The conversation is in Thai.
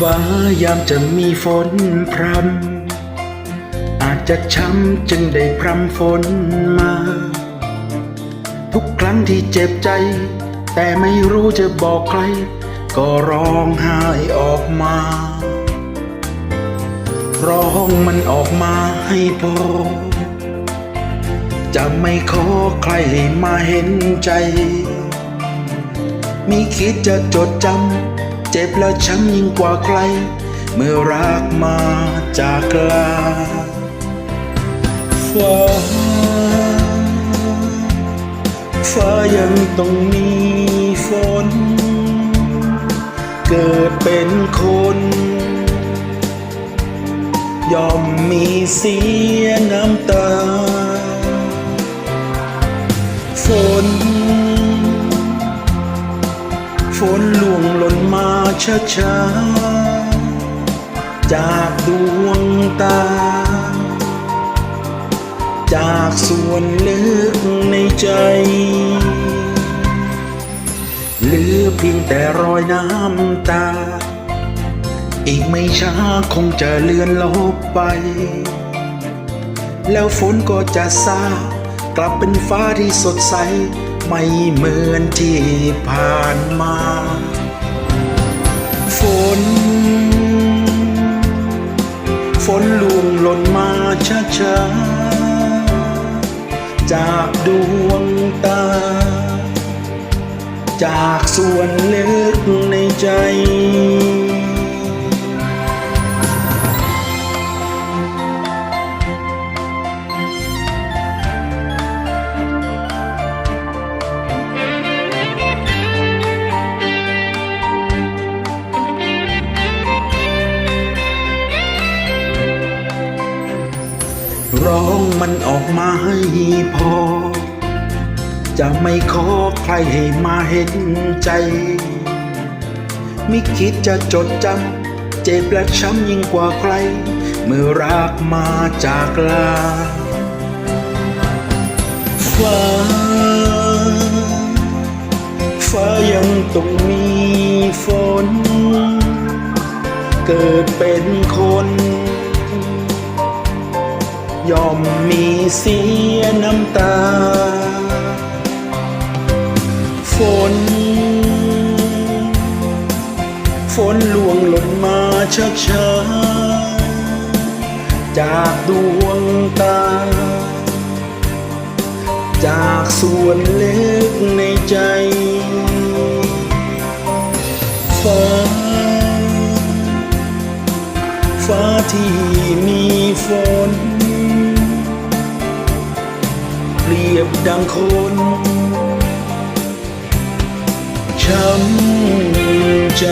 ฟ้ายามจะมีฝนพรำอาจจะช้ำจึงได้พรำฝนมา ทุกครั้งที่เจ็บใจ แต่ไม่รู้จะบอกใคร ก็ร้องไห้ออกมา ร้องมันออกมาให้พอ จะไม่ขอใครมาเห็นใจ มีคิดจะจดจำ เจ็บและช้ำยิ่งกว่าใคร เมื่อรักมาจากลาฟ้าฟ้ายังต้องมีฝน เกิดเป็นคน ยอมมีเสีย งหล่นมาช้าๆจากดวงตา จากส่วนลึกในใจเหลือเพียงแต่รอยน้ำตา อีกไม่ช้าคงจะเลือนลบไป แล้วฝนก็จะซากลับเป็นฟ้าที่สดใส ไม่เหมือนที่ผ่านมา ฝน ฝนล่วงหล่นมาช้าๆจากดวงตา จากส่วนลึกในใจ ร้องมันออกมาให้พอ จะไม่ขอใครให้มาเห็นใจ ไม่คิดจะจดจำเจ็บและช้ำยิ่งกว่าใคร เมื่อรักมาจากลาฟ้า ฟ้ายังต้องมีฝน เกิดเป็นคน ย่อมมีเสียน้ำตา ฝน ฝนลวงหล่นมาชักช้าจากดวงตา จากส่วนเล็กในใจฟ้าฟ้าที่มีฝน เปรียบดังคนช้ำใจ